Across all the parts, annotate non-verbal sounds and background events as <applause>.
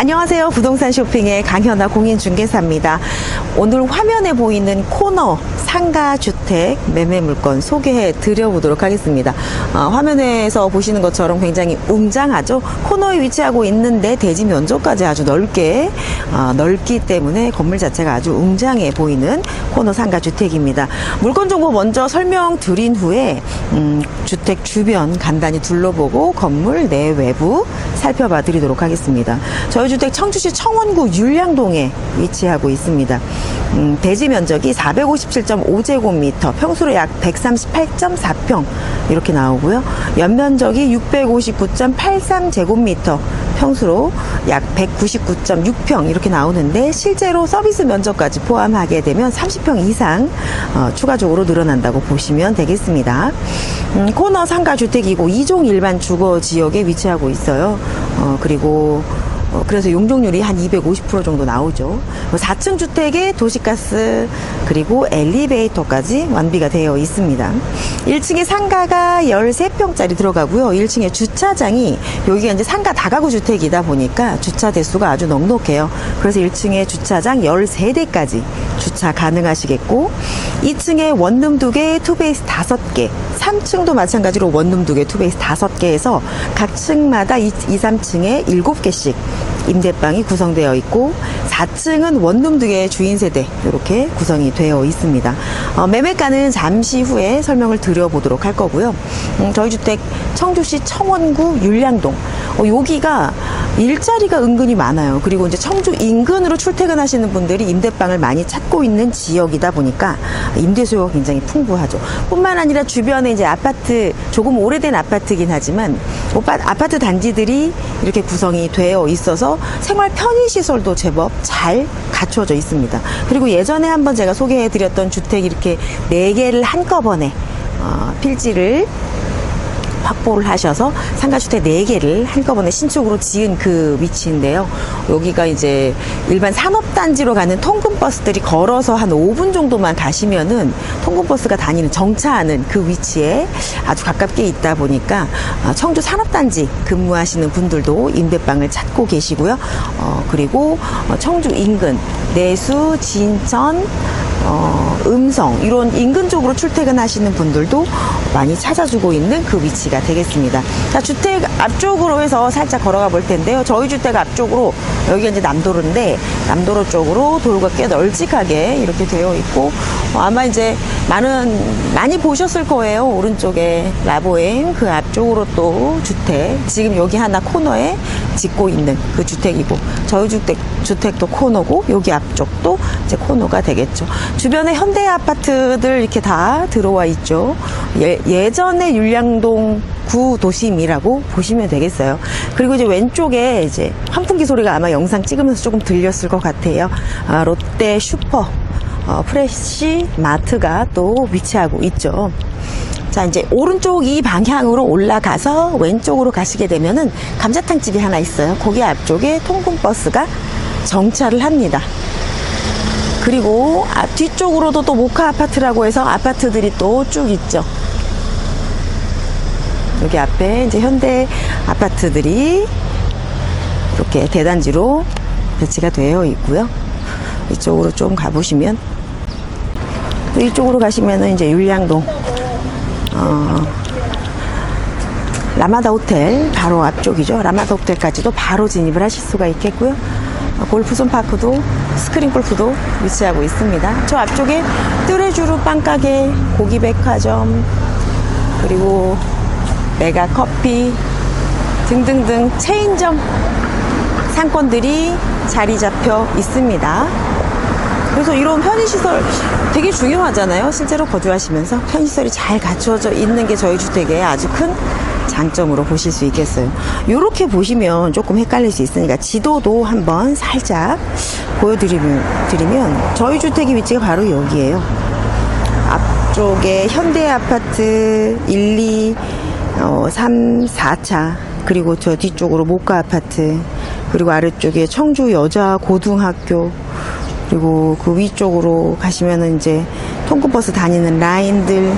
안녕하세요. 부동산 쇼핑의 강현아 공인중개사입니다. 오늘 화면에 보이는 코너 상가 주택 매매 물건 소개해 드려보도록 하겠습니다. 어, 화면에서 보시는 것처럼 굉장히 웅장하죠. 코너에 위치하고 있는데 대지 면적까지 아주 넓게 어, 넓기 때문에 건물 자체가 아주 웅장해 보이는 코너 상가 주택입니다. 물건 정보 먼저 설명드린 후에 음, 주택 주변 간단히 둘러보고 건물 내 외부 살펴봐 드리도록 하겠습니다. 저희 주택 청주시 청원구 율량동에 위치하고 있습니다. 음, 대지 면적이 457.5제곱미터, 평수로 약 138.4평 이렇게 나오고요. 연면적이 659.83제곱미터, 평수로 약 199.6평 이렇게 나오는데 실제로 서비스 면적까지 포함하게 되면 30평 이상 어, 추가적으로 늘어난다고 보시면 되겠습니다. 음, 코너 상가 주택이고 2종 일반 주거 지역에 위치하고 있어요. 어, 그리고 어, 그래서 용적률이 한 250% 정도 나오죠. 4층 주택에 도시가스 그리고 엘리베이터까지 완비가 되어 있습니다. 1층에 상가가 13평짜리 들어가고요. 1층에 주차장이 여기가 이제 상가 다가구 주택이다 보니까 주차 대수가 아주 넉넉해요. 그래서 1층에 주차장 13대까지 주차 가능하시겠고 2층에 원룸 2개, 투베이스 5개, 3층도 마찬가지로 원룸 2개, 투베이스 5개에서 각 층마다 2, 2 3층에 7개씩 임대방이 구성되어 있고 4층은 원룸 2개의 주인 세대 이렇게 구성이 되어 있습니다. 어, 매매가는 잠시 후에 설명을 드려보도록 할 거고요. 음, 저희 주택 청주시 청원구 율량동 어, 여기가 일자리가 은근히 많아요. 그리고 이제 청주 인근으로 출퇴근하시는 분들이 임대방을 많이 찾고 있는 지역이다 보니까 임대 수요가 굉장히 풍부하죠. 뿐만 아니라 주변에 이제 아파트 조금 오래된 아파트긴 하지만 오빠- 아파트 단지들이 이렇게 구성이 되어 있어서 생활 편의 시설도 제법 잘 갖춰져 있습니다. 그리고 예전에 한번 제가 소개해드렸던 주택 이렇게 네 개를 한꺼번에 어, 필지를 확보를 하셔서 상가주택 4개를 한꺼번에 신축으로 지은 그 위치인데요. 여기가 이제 일반 산업단지로 가는 통근버스들이 걸어서 한 5분 정도만 가시면은 통근버스가 다니는 정차하는 그 위치에 아주 가깝게 있다 보니까 어, 청주 산업단지 근무하시는 분들도 임대방을 찾고 계시고요. 어, 그리고 어, 청주 인근 내수, 진천, 어, 음성 이런 인근 쪽으로 출퇴근하시는 분들도 많이 찾아주고 있는 그 위치가 되겠습니다. 자 주택 앞쪽으로 해서 살짝 걸어가 볼 텐데요. 저희 주택 앞쪽으로 여기가 이제 남도로인데 남도로 쪽으로 도로가 꽤 널찍하게 이렇게 되어 있고 어, 아마 이제 많은 많이 보셨을 거예요. 오른쪽에 라보엠 그 앞쪽으로 또 주택 지금 여기 하나 코너에 짓고 있는 그 주택이고 저희 주택 주택도 코너고 여기 앞쪽도 이제 코너가 되겠죠. 주변에 현대 아파트들 이렇게 다 들어와 있죠. 예, 예전에 율량동 구 도심이라고 보시면 되겠어요. 그리고 이제 왼쪽에 이제 환풍기 소리가 아마 영상 찍으면서 조금 들렸을 것 같아요. 아, 롯데 슈퍼 어, 프레시 마트가 또 위치하고 있죠. 자, 이제 오른쪽 이 방향으로 올라가서 왼쪽으로 가시게 되면은 감자탕 집이 하나 있어요. 거기 앞쪽에 통근 버스가 정차를 합니다. 그리고 앞 뒤쪽으로도 또 모카 아파트라고 해서 아파트들이 또 쭉 있죠. 여기 앞에 이제 현대 아파트들이 이렇게 대단지로 배치가 되어 있고요. 이쪽으로 좀 가보시면 또 이쪽으로 가시면은 이제 율량동 어, 라마다 호텔 바로 앞쪽이죠. 라마다 호텔까지도 바로 진입을 하실 수가 있겠고요. 어, 골프존 파크도 스크린 골프도 위치하고 있습니다. 저 앞쪽에 뚜레주루 빵가게, 고기 백화점, 그리고 메가 커피 등등등 체인점 상권들이 자리 잡혀 있습니다. 그래서 이런 편의시설 되게 중요하잖아요. 실제로 거주하시면서 편의시설이 잘 갖춰져 있는 게 저희 주택의 아주 큰 장점으로 보실 수 있겠어요. 이렇게 보시면 조금 헷갈릴 수 있으니까 지도도 한번 살짝 보여드리면 드리면 저희 주택의 위치가 바로 여기에요. 앞쪽에 현대 아파트 1, 2, 어, 3, 4차 그리고 저 뒤쪽으로 모가 아파트 그리고 아래쪽에 청주 여자 고등학교 그리고 그 위쪽으로 가시면은 이제 통근버스 다니는 라인들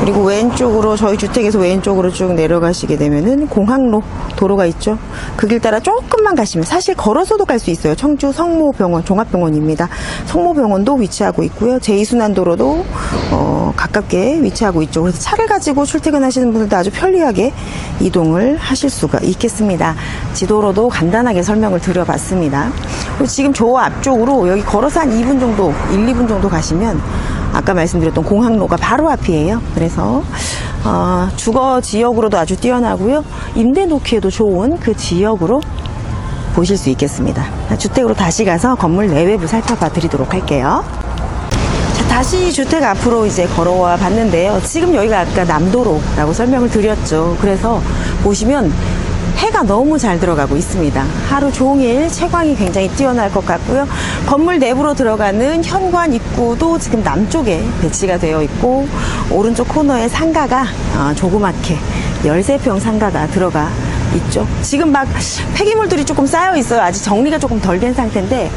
그리고 왼쪽으로 저희 주택에서 왼쪽으로 쭉 내려가시게 되면은 공항로 도로가 있죠. 그 길 따라 조금만 가시면 사실 걸어서도 갈 수 있어요. 청주 성모병원 종합병원입니다. 성모병원도 위치하고 있고요. 제2순환도로도 어, 가깝게 위치하고 있죠. 그래서 차를 가지고 출퇴근하시는 분들도 아주 편리하게 이동을 하실 수가 있겠습니다. 지도로도 간단하게 설명을 드려봤습니다. 지금 저 앞쪽으로 여기 걸어서 한 2분 정도, 1, 2분 정도 가시면 아까 말씀드렸던 공항로가 바로 앞이에요. 그래서 어, 주거 지역으로도 아주 뛰어나고요. 임대 놓기에도 좋은 그 지역으로 보실 수 있겠습니다. 주택으로 다시 가서 건물 내외부 살펴봐 드리도록 할게요. 자, 다시 주택 앞으로 이제 걸어와 봤는데요. 지금 여기가 아까 남도로라고 설명을 드렸죠. 그래서 보시면 해가 너무 잘 들어가고 있습니다. 하루 종일 채광이 굉장히 뛰어날 것 같고요. 건물 내부로 들어가는 현관 입구도 지금 남쪽에 배치가 되어 있고 오른쪽 코너에 상가가 어, 조그맣게 13평 상가가 들어가 있죠. 지금 막 폐기물들이 조금 쌓여 있어요. 아직 정리가 조금 덜 된 상태인데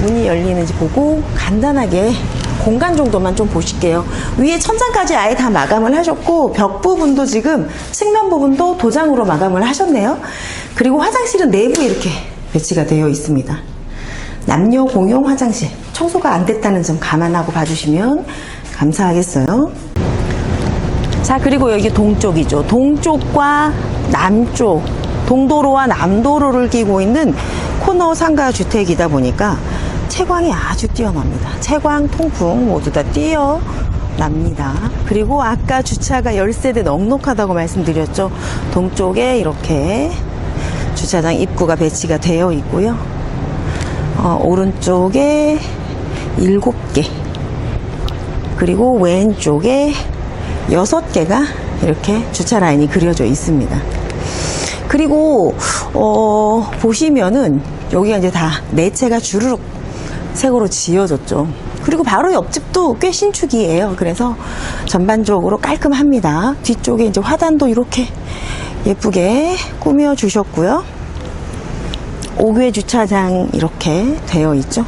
문이 열리는지 보고 간단하게 공간 정도만 좀 보실게요. 위에 천장까지 아예 다 마감을 하셨고 벽 부분도 지금 측면 부분도 도장으로 마감을 하셨네요. 그리고 화장실은 내부에 이렇게 배치가 되어 있습니다. 남녀 공용 화장실 청소가 안 됐다는 점 감안하고 봐주시면 감사하겠어요. 자, 그리고 여기 동쪽이죠. 동쪽과 남쪽, 동도로와 남도로를 끼고 있는 코너 상가 주택이다 보니까 채광이 아주 뛰어납니다. 채광, 통풍 모두 다 뛰어납니다. 그리고 아까 주차가 10세대 넉넉하다고 말씀드렸죠. 동쪽에 이렇게 주차장 입구가 배치가 되어 있고요. 어, 오른쪽에 7개, 그리고 왼쪽에 여섯 개가 이렇게 주차 라인이 그려져 있습니다. 그리고 어, 보시면은 여기가 이제 다 네 채가 주르륵 색으로 지어졌죠. 그리고 바로 옆집도 꽤 신축이에요. 그래서 전반적으로 깔끔합니다. 뒤쪽에 이제 화단도 이렇게 예쁘게 꾸며 주셨고요. 5개 주차장 이렇게 되어 있죠.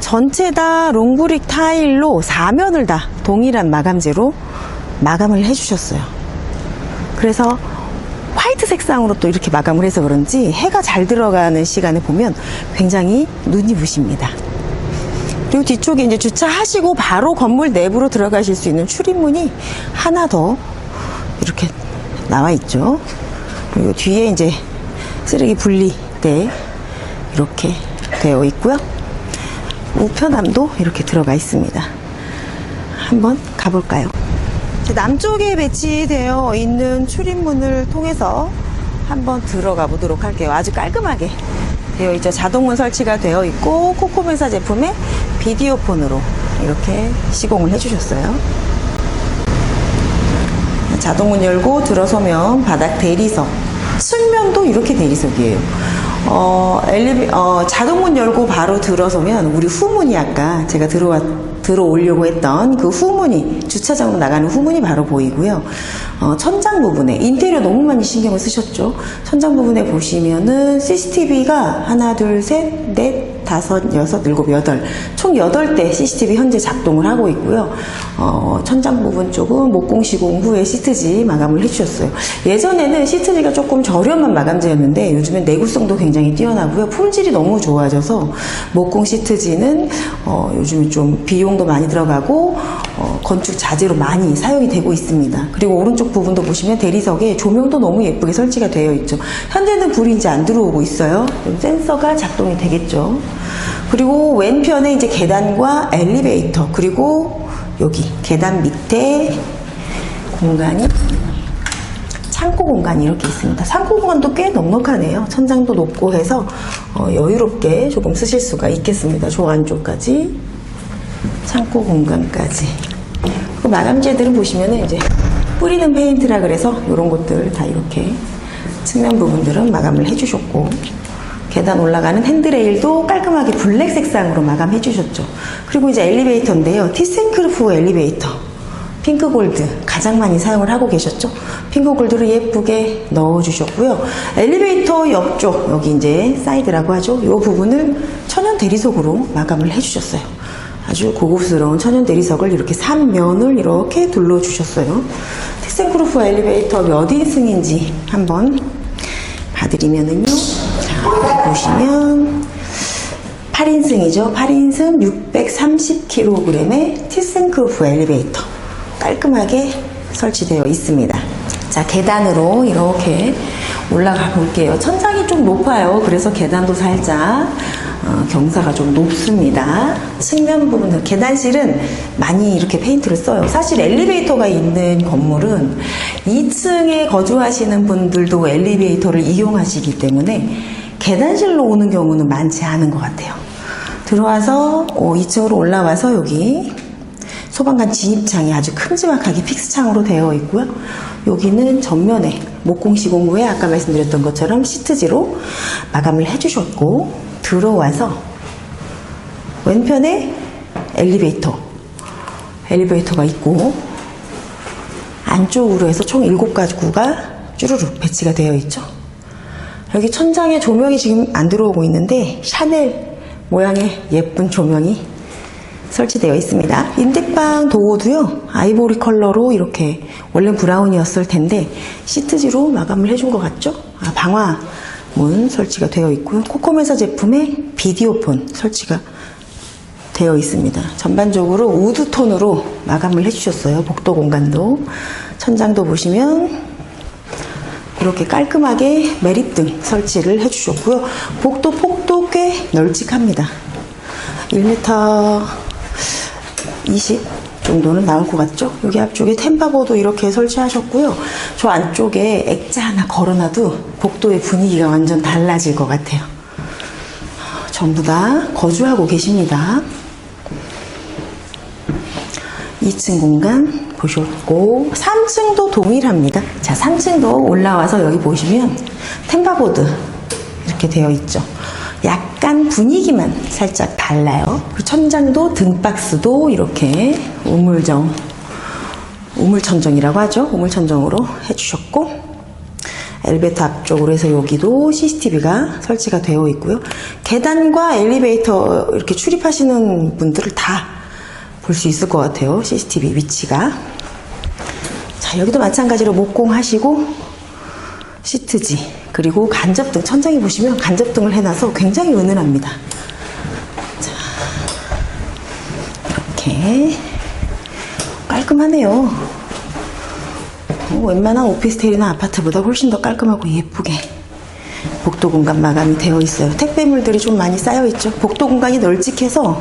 전체 다 롱브릭 타일로 사면을 다 동일한 마감재로 마감을 해주셨어요. 그래서 화이트 색상으로 또 이렇게 마감을 해서 그런지 해가 잘 들어가는 시간에 보면 굉장히 눈이 부십니다. 그리고 뒤쪽에 이제 주차하시고 바로 건물 내부로 들어가실 수 있는 출입문이 하나 더 이렇게 나와 있죠. 그리고 뒤에 이제 쓰레기 분리대 이렇게 되어 있고요. 우편함도 이렇게 들어가 있습니다. 한번 가볼까요? 남쪽에 배치되어 있는 출입문을 통해서 한번 들어가 보도록 할게요. 아주 깔끔하게 되어 있죠. 자동문 설치가 되어 있고 코코멘사 제품에 비디오 폰으로 이렇게 시공을 해주셨어요. 자동문 열고 들어서면 바닥 대리석. 측면도 이렇게 대리석이에요. 어, 엘리베, 어, 자동문 열고 바로 들어서면 우리 후문이 아까 제가 들어왔, 들어오려고 했던 그 후문이, 주차장으로 나가는 후문이 바로 보이고요. 어, 천장 부분에, 인테리어 너무 많이 신경을 쓰셨죠? 천장 부분에 보시면은 CCTV가 하나, 둘, 셋, 넷, 다섯, 여섯, 일곱, 여덟. 총 여덟 대 CCTV 현재 작동을 하고 있고요. 어, 천장 부분 쪽은 목공 시공 후에 시트지 마감을 해주셨어요. 예전에는 시트지가 조금 저렴한 마감재였는데 요즘엔 내구성도 굉장히 뛰어나고요. 품질이 너무 좋아져서 목공 시트지는 어, 요즘에 좀 비용도 많이 들어가고 어, 건축 자재로 많이 사용이 되고 있습니다. 그리고 오른쪽 부분도 보시면 대리석에 조명도 너무 예쁘게 설치가 되어 있죠. 현재는 불이 이제 안 들어오고 있어요. 센서가 작동이 되겠죠. 그리고 왼편에 이제 계단과 엘리베이터 그리고 여기 계단 밑에 공간이 창고 공간이 이렇게 있습니다. 창고 공간도 꽤 넉넉하네요. 천장도 높고 해서 어, 여유롭게 조금 쓰실 수가 있겠습니다. 저 안쪽까지 창고 공간까지. 그 마감재들은 보시면은 이제 뿌리는 페인트라 그래서 이런 것들 다 이렇게 측면 부분들은 마감을 해주셨고 계단 올라가는 핸드레일도 깔끔하게 블랙 색상으로 마감해 주셨죠. 그리고 이제 엘리베이터인데요. 티센크루프 엘리베이터. 핑크 골드 가장 많이 사용을 하고 계셨죠. 핑크 골드를 예쁘게 넣어 주셨고요. 엘리베이터 옆쪽 여기 이제 사이드라고 하죠. 이 부분을 천연 대리석으로 마감을 해 주셨어요. 아주 고급스러운 천연 대리석을 이렇게 3면을 이렇게 둘러 주셨어요. 텍센프루프 엘리베이터 몇 인승인지 한번 봐드리면은요. 자, 보시면 8인승이죠. 8인승 630kg의 티센크루프 엘리베이터 깔끔하게 설치되어 있습니다. 자, 계단으로 이렇게 올라가 볼게요. 천장이 좀 높아요. 그래서 계단도 살짝 어, 경사가 좀 높습니다. 측면 부분은 계단실은 많이 이렇게 페인트를 써요. 사실 엘리베이터가 있는 건물은 2층에 거주하시는 분들도 엘리베이터를 이용하시기 때문에 계단실로 오는 경우는 많지 않은 것 같아요. 들어와서 2층으로 올라와서 여기 소방관 진입창이 아주 큼지막하게 픽스창으로 되어 있고요. 여기는 전면에 목공 시공 후에 아까 말씀드렸던 것처럼 시트지로 마감을 해주셨고 들어와서 왼편에 엘리베이터 엘리베이터가 있고 안쪽으로 해서 총 7가구가 쭈루룩 배치가 되어 있죠. 여기 천장에 조명이 지금 안 들어오고 있는데 샤넬 모양의 예쁜 조명이 설치되어 있습니다. 인덱방 도어도요, 아이보리 컬러로 이렇게, 원래 브라운이었을 텐데, 시트지로 마감을 해준 것 같죠? 아, 방화문 설치가 되어 있고요. 코코메사 제품의 비디오폰 설치가 되어 있습니다. 전반적으로 우드 톤으로 마감을 해주셨어요. 복도 공간도. 천장도 보시면, 이렇게 깔끔하게 매립등 설치를 해주셨고요. 복도 폭도 꽤 널찍합니다. 1m 20 정도는 나올 것 같죠? 여기 앞쪽에 템바보도 이렇게 설치하셨고요. 저 안쪽에 액자 하나 걸어놔도 복도의 분위기가 완전 달라질 것 같아요. 전부 다 거주하고 계십니다. 2층 공간 보셨고 3층도 동일합니다. 자, 3층도 올라와서 여기 보시면 템바보드 이렇게 되어 있죠. 약간 분위기만 살짝 달라요. 천장도 등박스도 이렇게 우물정, 우물천정이라고 하죠. 우물천정으로 해주셨고 엘리베이터 앞쪽으로 해서 여기도 CCTV가 설치가 되어 있고요. 계단과 엘리베이터 이렇게 출입하시는 분들을 다 볼 수 있을 것 같아요. CCTV 위치가. 자, 여기도 마찬가지로 목공하시고 시트지 그리고 간접등 천장에 보시면 간접등을 해놔서 굉장히 은은합니다. 자, 이렇게 깔끔하네요. 어, 웬만한 오피스텔이나 아파트보다 훨씬 더 깔끔하고 예쁘게 복도 공간 마감이 되어 있어요. 택배물들이 좀 많이 쌓여 있죠. 복도 공간이 널찍해서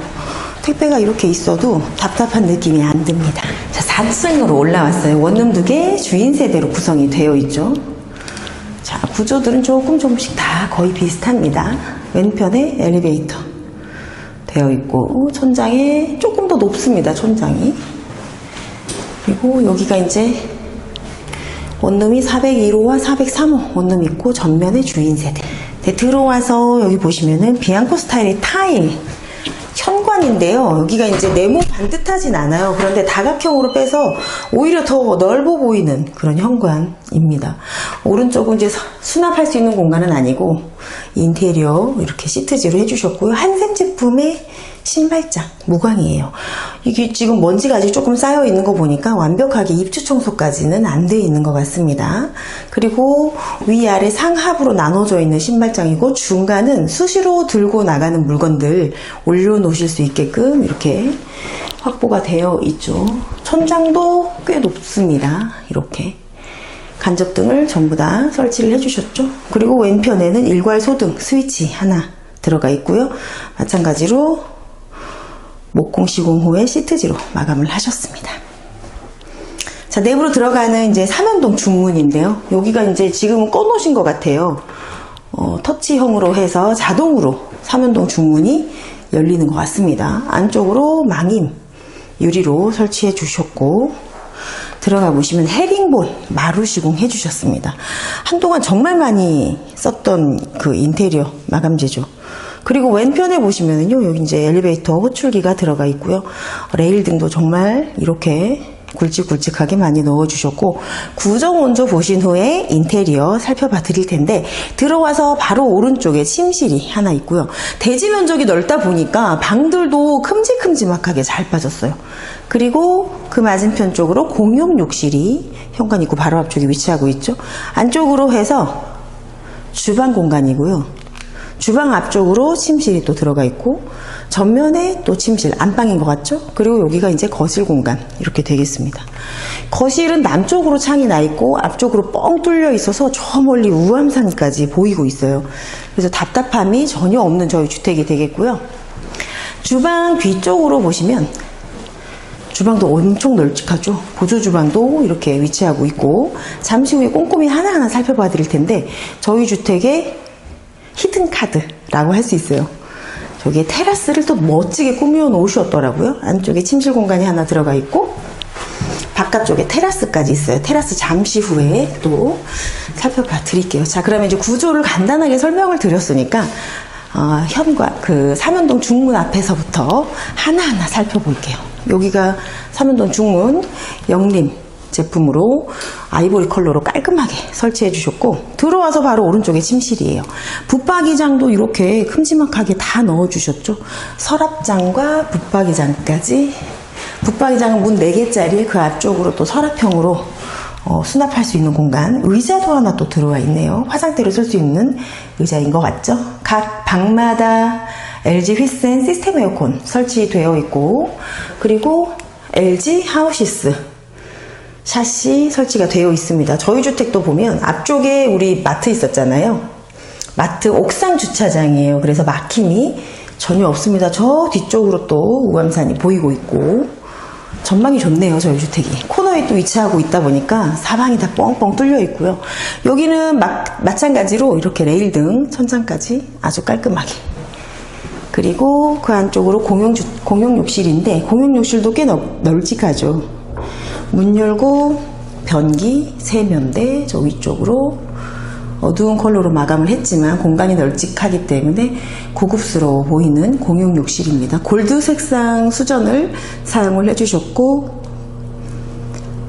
택배가 이렇게 있어도 답답한 느낌이 안 듭니다. 자, 4층으로 올라왔어요. 원룸 두 개 주인 세대로 구성이 되어 있죠. 자, 구조들은 조금 조금씩 다 거의 비슷합니다. 왼편에 엘리베이터 되어 있고, 천장에 조금 더 높습니다, 천장이. 그리고 여기가 이제 원룸이 401호와 403호 원룸 있고, 전면에 주인 세대. 네, 들어와서 여기 보시면은 비앙코 스타일의 타일, 현관인데요. 여기가 이제 네모 반듯하진 않아요. 그런데 다각형으로 빼서 오히려 더 넓어 보이는 그런 현관입니다. 오른쪽은 이제 수납할 수 있는 공간은 아니고 인테리어 이렇게 시트지로 해주셨고요. 한샘 제품의 신발장 무광이에요. 이게 지금 먼지가 아직 조금 쌓여 있는 거 보니까 완벽하게 입주 청소까지는 안 돼 있는 것 같습니다. 그리고 위아래 상합으로 나눠져 있는 신발장이고 중간은 수시로 들고 나가는 물건들 올려놓으실 수 있게끔 이렇게 확보가 되어 있죠. 천장도 꽤 높습니다. 이렇게. 간접등을 전부 다 설치를 해주셨죠. 그리고 왼편에는 일괄 소등 스위치 하나 들어가 있고요. 마찬가지로 목공 시공 후에 시트지로 마감을 하셨습니다. 자, 내부로 들어가는 이제 삼연동 중문인데요. 여기가 이제 지금은 꺼놓으신 것 같아요. 어, 터치형으로 해서 자동으로 삼연동 중문이 열리는 것 같습니다. 안쪽으로 망임 유리로 설치해 주셨고, 들어가 보시면 헤링본 마루 시공 해 주셨습니다. 한동안 정말 많이 썼던 그 인테리어 마감재죠. 그리고 왼편에 보시면은요, 여기 이제 엘리베이터 호출기가 들어가 있고요. 레일 등도 정말 이렇게 굵직굵직하게 많이 넣어주셨고 구정 원조 보신 후에 인테리어 살펴봐 드릴 텐데 들어와서 바로 오른쪽에 침실이 하나 있고요. 대지 면적이 넓다 보니까 방들도 큼직큼직하게 잘 빠졌어요. 그리고 그 맞은편 쪽으로 공용 욕실이 현관 입구 바로 앞쪽에 위치하고 있죠. 안쪽으로 해서 주방 공간이고요. 주방 앞쪽으로 침실이 또 들어가 있고 전면에 또 침실 안방인 것 같죠? 그리고 여기가 이제 거실 공간 이렇게 되겠습니다. 거실은 남쪽으로 창이 나 있고 앞쪽으로 뻥 뚫려 있어서 저 멀리 우암산까지 보이고 있어요. 그래서 답답함이 전혀 없는 저희 주택이 되겠고요. 주방 뒤쪽으로 보시면 주방도 엄청 널찍하죠. 보조 주방도 이렇게 위치하고 있고 잠시 후에 꼼꼼히 하나하나 살펴봐 드릴 텐데 저희 주택의 히든 카드라고 할 수 있어요. 저기에 테라스를 또 멋지게 꾸며 놓으셨더라고요. 안쪽에 침실 공간이 하나 들어가 있고 바깥쪽에 테라스까지 있어요. 테라스 잠시 후에 또 살펴봐 드릴게요. 자, 그러면 이제 구조를 간단하게 설명을 드렸으니까 어, 현관 그 삼연동 중문 앞에서부터 하나하나 살펴볼게요. 여기가 삼연동 중문 영림 제품으로 아이보리 컬러로 깔끔하게 설치해 주셨고 들어와서 바로 오른쪽에 침실이에요. 붙박이장도 이렇게 큼지막하게 다 넣어 주셨죠. 서랍장과 붙박이장까지 붙박이장은 문 4개짜리 그 앞쪽으로 또 서랍형으로 어, 수납할 수 있는 공간 의자도 하나 또 들어와 있네요. 화장대로 쓸 수 있는 의자인 것 같죠? 각 방마다 LG 휘센 시스템 에어컨 설치되어 있고 그리고 LG 하우시스 샷시 설치가 되어 있습니다. 저희 주택도 보면 앞쪽에 우리 마트 있었잖아요. 마트 옥상 주차장이에요. 그래서 막힘이 전혀 없습니다. 저 뒤쪽으로 또 우암산이 보이고 있고 전망이 좋네요. 저희 주택이 코너에 또 위치하고 있다 보니까 사방이 다 뻥뻥 뚫려 있고요. 여기는 마, 마찬가지로 이렇게 레일 등 천장까지 아주 깔끔하게 그리고 그 안쪽으로 공용, 주, 공용 욕실인데 공용 욕실도 꽤 널, 널찍하죠. 문 열고 변기 세면대 저 위쪽으로 어두운 컬러로 마감을 했지만 공간이 널찍하기 때문에 고급스러워 보이는 공용 욕실입니다. 골드 색상 수전을 사용을 해주셨고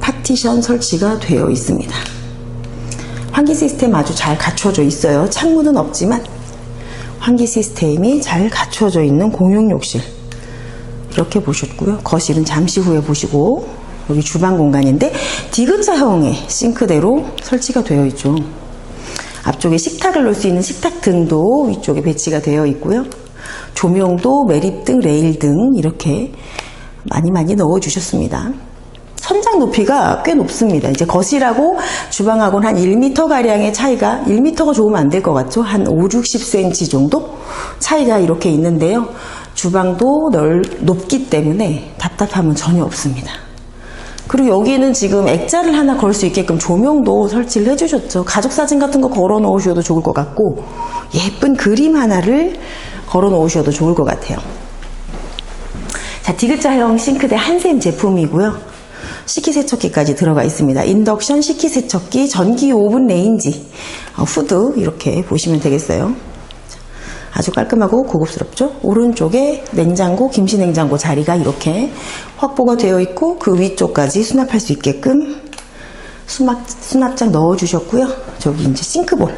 파티션 설치가 되어 있습니다. 환기 시스템 아주 잘 갖춰져 있어요. 창문은 없지만 환기 시스템이 잘 갖춰져 있는 공용 욕실 이렇게 보셨고요. 거실은 잠시 후에 보시고 여기 주방 공간인데 디귿자형의 싱크대로 설치가 되어 있죠. 앞쪽에 식탁을 놓을 수 있는 식탁 등도 위쪽에 배치가 되어 있고요. 조명도 매립등, 레일 등 이렇게 많이 많이 넣어 주셨습니다. 천장 높이가 꽤 높습니다. 이제 거실하고 주방하고는 한 1m 가량의 차이가 1m가 좋으면 안 될 것 같죠? 한 5, 60cm 정도 차이가 이렇게 있는데요. 주방도 넓, 높기 때문에 답답함은 전혀 없습니다. 그리고 여기는 지금 액자를 하나 걸 수 있게끔 조명도 설치를 해주셨죠. 가족 사진 같은 거 걸어 놓으셔도 좋을 것 같고 예쁜 그림 하나를 걸어 놓으셔도 좋을 것 같아요. 자, 디귿자형 싱크대 한샘 제품이고요. 식기세척기까지 들어가 있습니다. 인덕션 식기세척기, 전기 오븐 레인지, 어, 후드 이렇게 보시면 되겠어요. 아주 깔끔하고 고급스럽죠? 오른쪽에 냉장고, 김치냉장고 자리가 이렇게 확보가 되어 있고 그 위쪽까지 수납할 수 있게끔 수납, 수납장 넣어주셨고요. 저기 이제 싱크볼,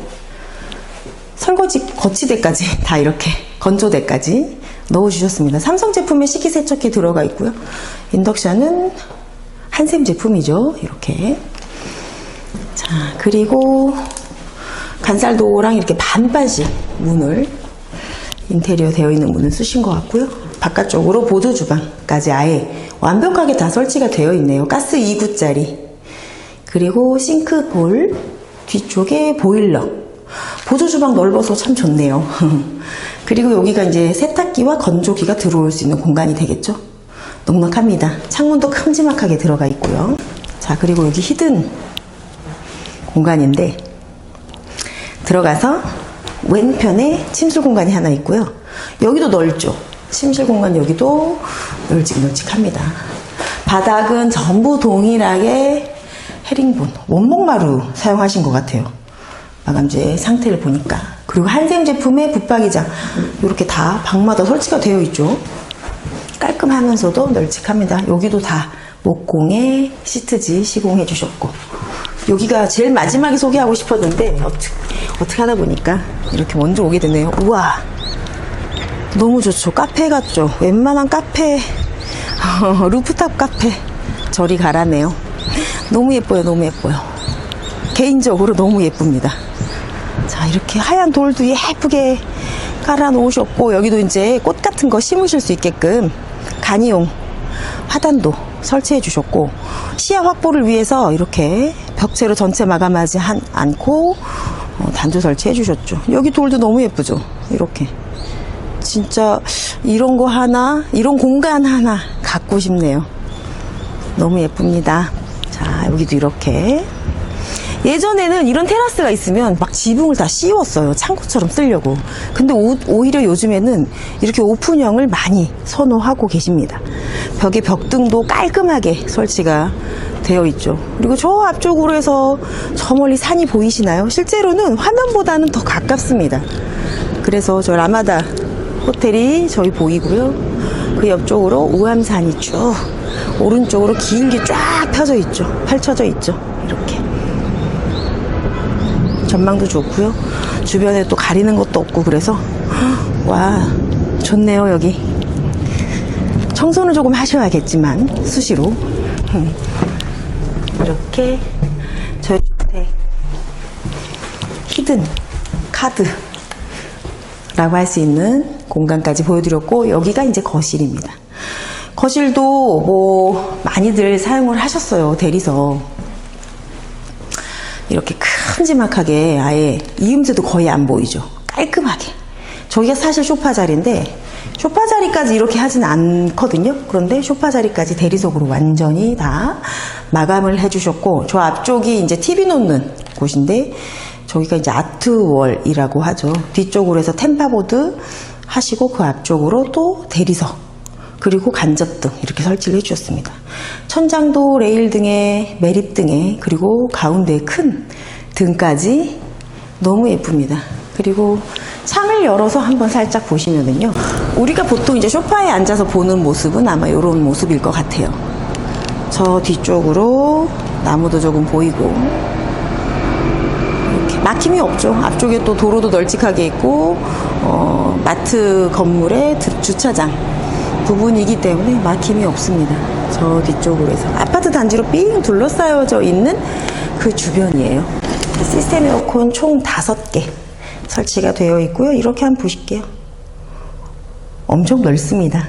설거지 거치대까지 <laughs> 다 이렇게 건조대까지 넣어주셨습니다. 삼성 제품의 식기세척기 들어가 있고요. 인덕션은 한샘 제품이죠. 이렇게. 자, 그리고 간살도랑 이렇게 반반씩 문을 인테리어 되어 있는 문을 쓰신 것 같고요. 바깥쪽으로 보조 주방까지 아예 완벽하게 다 설치가 되어 있네요. 가스 2구짜리. 그리고 싱크 볼 뒤쪽에 보일러. 보조 주방 넓어서 참 좋네요. <laughs> 그리고 여기가 이제 세탁기와 건조기가 들어올 수 있는 공간이 되겠죠. 넉넉합니다. 창문도 큼지막하게 들어가 있고요. 자, 그리고 여기 히든 공간인데 들어가서 왼편에 침실 공간이 하나 있고요. 여기도 넓죠. 침실 공간 여기도 널찍널찍합니다. 바닥은 전부 동일하게 헤링본, 원목마루 사용하신 것 같아요. 마감재 상태를 보니까. 그리고 한샘 제품의 붙박이장 이렇게 다 방마다 설치가 되어 있죠. 깔끔하면서도 널찍합니다. 여기도 다 목공에 시트지 시공해 주셨고 여기가 제일 마지막에 소개하고 싶었는데 어떻게, 어떻게 하다 보니까 이렇게 먼저 오게 되네요. 우와 너무 좋죠. 카페 같죠. 웬만한 카페 루프탑 카페 저리 가라네요. 너무 예뻐요. 너무 예뻐요. 개인적으로 너무 예쁩니다. 자, 이렇게 하얀 돌도 예쁘게 깔아 놓으셨고, 여기도 이제 꽃 같은 거 심으실 수 있게끔 간이용 화단도 설치해 주셨고, 시야 확보를 위해서 이렇게 벽체로 전체 마감하지 한- 않고, 어, 단조 설치해 주셨죠. 여기 돌도 너무 예쁘죠? 이렇게. 진짜 이런 거 하나, 이런 공간 하나 갖고 싶네요. 너무 예쁩니다. 자, 여기도 이렇게. 예전에는 이런 테라스가 있으면 막 지붕을 다 씌웠어요. 창고처럼 쓰려고. 근데 오, 오히려 요즘에는 이렇게 오픈형을 많이 선호하고 계십니다. 벽에 벽등도 깔끔하게 설치가 되어 있죠. 그리고 저 앞쪽으로 해서 저 멀리 산이 보이시나요? 실제로는 화면보다는 더 가깝습니다. 그래서 저 라마다 호텔이 저희 보이고요. 그 옆쪽으로 우암산이 쭉 오른쪽으로 길게 쫙 펴져 있죠. 펼쳐져 있죠. 이렇게. 전망도 좋고요. 주변에 또 가리는 것도 없고 그래서 와 좋네요 여기. 청소는 조금 하셔야겠지만 수시로 음. 이렇게 저희 주택 히든 카드 라고 할 수 있는 공간까지 보여드렸고 여기가 이제 거실입니다. 거실도 뭐 많이들 사용을 하셨어요 대리석 큼지막하게 아예 이음새도 거의 안 보이죠 깔끔하게 저기가 사실 소파 자리인데 소파 자리까지 이렇게 하진 않거든요 그런데 소파 자리까지 대리석으로 완전히 다 마감을 해주셨고 저 앞쪽이 이제 TV 놓는 곳인데 저기가 이제 아트월이라고 하죠. 뒤쪽으로 해서 템파보드 하시고 그 앞쪽으로 또 대리석 그리고 간접등 이렇게 설치를 해주셨습니다. 천장도 레일 등에 매립 등에 그리고 가운데 큰 등까지 너무 예쁩니다. 그리고 창을 열어서 한번 살짝 보시면은요. 우리가 보통 이제 소파에 앉아서 보는 모습은 아마 이런 모습일 것 같아요. 저 뒤쪽으로 나무도 조금 보이고 막힘이 없죠. 앞쪽에 또 도로도 널찍하게 있고 어, 마트 건물의 드- 주차장 부분이기 때문에 막힘이 없습니다. 저 뒤쪽으로 해서 아파트 단지로 삥 둘러싸여져 있는 그 주변이에요. 시스템 에어컨 총 5개 설치가 되어 있고요. 이렇게 한번 보실게요. 엄청 넓습니다.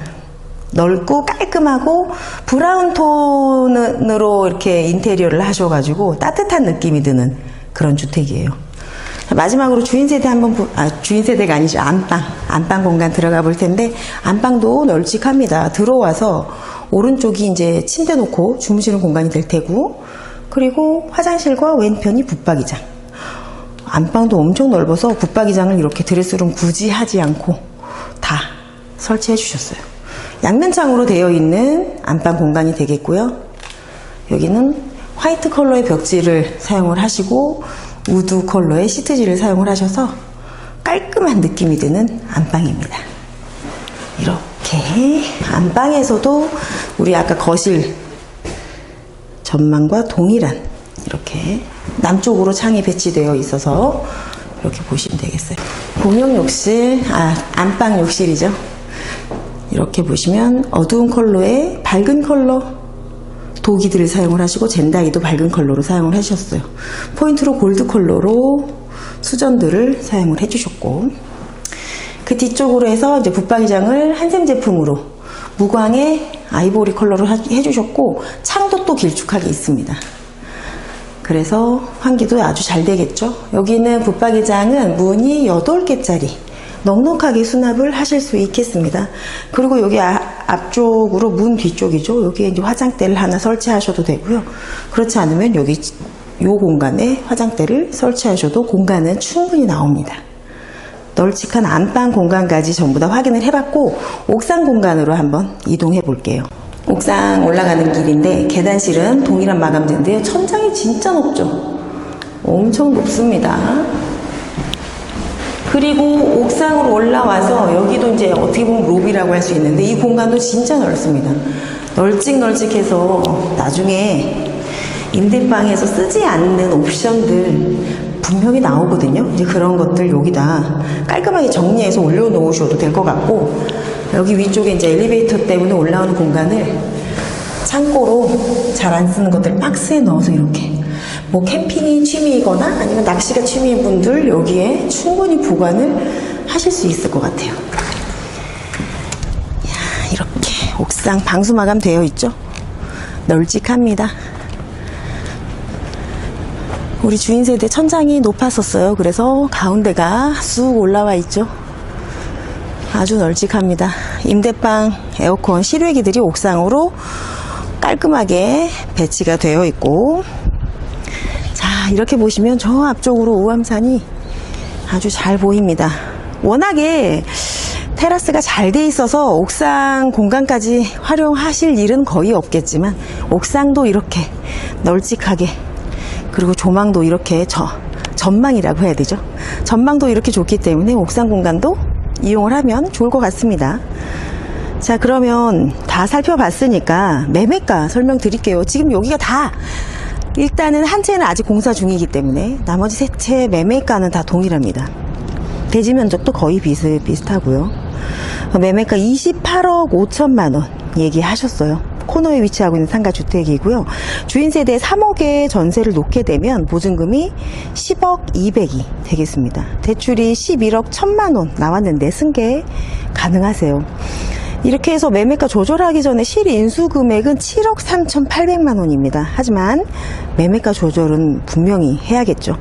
넓고 깔끔하고 브라운 톤으로 이렇게 인테리어를 하셔가지고 따뜻한 느낌이 드는 그런 주택이에요. 자, 마지막으로 주인 세대 한번 보, 아, 주인 세대가 아니죠. 안방. 안방 공간 들어가 볼 텐데, 안방도 널찍합니다. 들어와서 오른쪽이 이제 침대 놓고 주무시는 공간이 될 테고, 그리고 화장실과 왼편이 붙박이장. 안방도 엄청 넓어서 붙박이장을 이렇게 드레스룸 굳이 하지 않고 다 설치해 주셨어요. 양면창으로 되어 있는 안방 공간이 되겠고요. 여기는 화이트 컬러의 벽지를 사용을 하시고 우드 컬러의 시트지를 사용을 하셔서 깔끔한 느낌이 드는 안방입니다. 이렇게 안방에서도 우리 아까 거실 전망과 동일한 이렇게 남쪽으로 창이 배치되어 있어서 이렇게 보시면 되겠어요. 공용 욕실, 아, 안방 욕실이죠. 이렇게 보시면 어두운 컬러에 밝은 컬러 도기들을 사용을 하시고 젠다이도 밝은 컬러로 사용을 하셨어요. 포인트로 골드 컬러로 수전들을 사용을 해주셨고 그 뒤쪽으로 해서 이제 붙박이장을 한샘 제품으로 무광의 아이보리 컬러로 하- 해주셨고 창도 또 길쭉하게 있습니다. 그래서 환기도 아주 잘 되겠죠. 여기는 붙박이장은 문이 8개짜리 넉넉하게 수납을 하실 수 있겠습니다. 그리고 여기 아- 앞쪽으로 문 뒤쪽이죠. 여기에 이제 화장대를 하나 설치하셔도 되고요. 그렇지 않으면 여기 이 공간에 화장대를 설치하셔도 공간은 충분히 나옵니다. 널찍한 안방 공간까지 전부 다 확인을 해봤고 옥상 공간으로 한번 이동해 볼게요. 옥상 올라가는 길인데 계단실은 동일한 마감재인데요. 천장이 진짜 높죠. 엄청 높습니다. 그리고 옥상으로 올라와서 여기도 이제 어떻게 보면 로비라고 할 수 있는데 이 공간도 진짜 넓습니다. 널찍널찍해서 나중에 임대방에서 쓰지 않는 옵션들 분명히 나오거든요. 이제 그런 것들 여기다 깔끔하게 정리해서 올려놓으셔도 될 것 같고 여기 위쪽에 이제 엘리베이터 때문에 올라오는 공간을 창고로 잘 안 쓰는 것들 박스에 넣어서 이렇게 뭐 캠핑이 취미이거나 아니면 낚시가 취미인 분들 여기에 충분히 보관을 하실 수 있을 것 같아요. 야, 이렇게 옥상 방수 마감 되어 있죠? 널찍합니다. 우리 주인 세대 천장이 높았었어요. 그래서 가운데가 쑥 올라와 있죠. 아주 널찍합니다. 임대방 에어컨 실외기들이 옥상으로 깔끔하게 배치가 되어 있고 자 이렇게 보시면 저 앞쪽으로 오암산이 아주 잘 보입니다. 워낙에 테라스가 잘 돼 있어서 옥상 공간까지 활용하실 일은 거의 없겠지만 옥상도 이렇게 널찍하게 그리고 조망도 이렇게 저 전망이라고 해야 되죠. 전망도 이렇게 좋기 때문에 옥상 공간도 이용을 하면 좋을 것 같습니다. 자, 그러면 다 살펴봤으니까 매매가 설명드릴게요. 지금 여기가 다 일단은 한 채는 아직 공사 중이기 때문에 나머지 세 채 매매가는 다 동일합니다. 대지 면적도 거의 비슷 비슷하고요. 매매가 28억 5천만 원 얘기하셨어요. 코너에 위치하고 있는 상가 주택이고요. 주인 세대 3억에 전세를 놓게 되면 보증금이 10억 200이 되겠습니다. 대출이 11억 1천만 원 나왔는데 승계 가능하세요. 이렇게 해서 매매가 조절하기 전에 실인수 금액은 7억 3,800만 원입니다. 하지만 매매가 조절은 분명히 해야겠죠.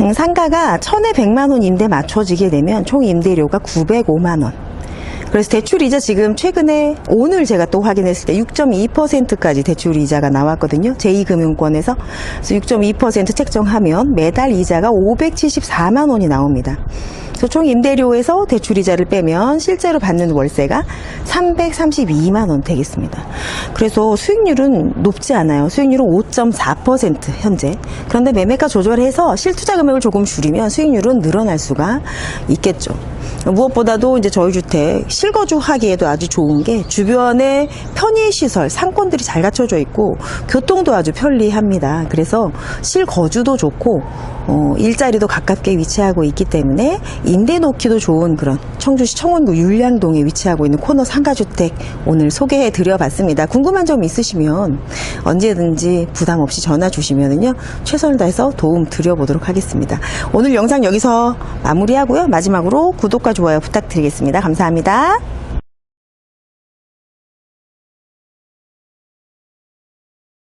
음, 상가가 1,100만 원 임대 맞춰지게 되면 총 임대료가 905만 원. 그래서 대출 이자 지금 최근에 오늘 제가 또 확인했을 때 6.2%까지 대출 이자가 나왔거든요. 제2금융권에서 그래서 6.2% 책정하면 매달 이자가 574만 원이 나옵니다. 총 임대료에서 대출 이자를 빼면 실제로 받는 월세가 332만 원 되겠습니다. 그래서 수익률은 높지 않아요. 수익률은 5.4% 현재. 그런데 매매가 조절해서 실투자 금액을 조금 줄이면 수익률은 늘어날 수가 있겠죠. 무엇보다도 이제 저희 주택 실거주 하기에도 아주 좋은 게 주변에 편의 시설 상권들이 잘 갖춰져 있고 교통도 아주 편리합니다. 그래서 실거주도 좋고 어, 일자리도 가깝게 위치하고 있기 때문에 임대 놓기도 좋은 그런 청주시 청원구 율량동에 위치하고 있는 코너 상가주택 오늘 소개해 드려봤습니다. 궁금한 점 있으시면 언제든지 부담 없이 전화 주시면은요 최선을 다해서 도움 드려보도록 하겠습니다. 오늘 영상 여기서 마무리하고요 마지막으로 구독과 좋아요 부탁드리겠습니다. 감사합니다.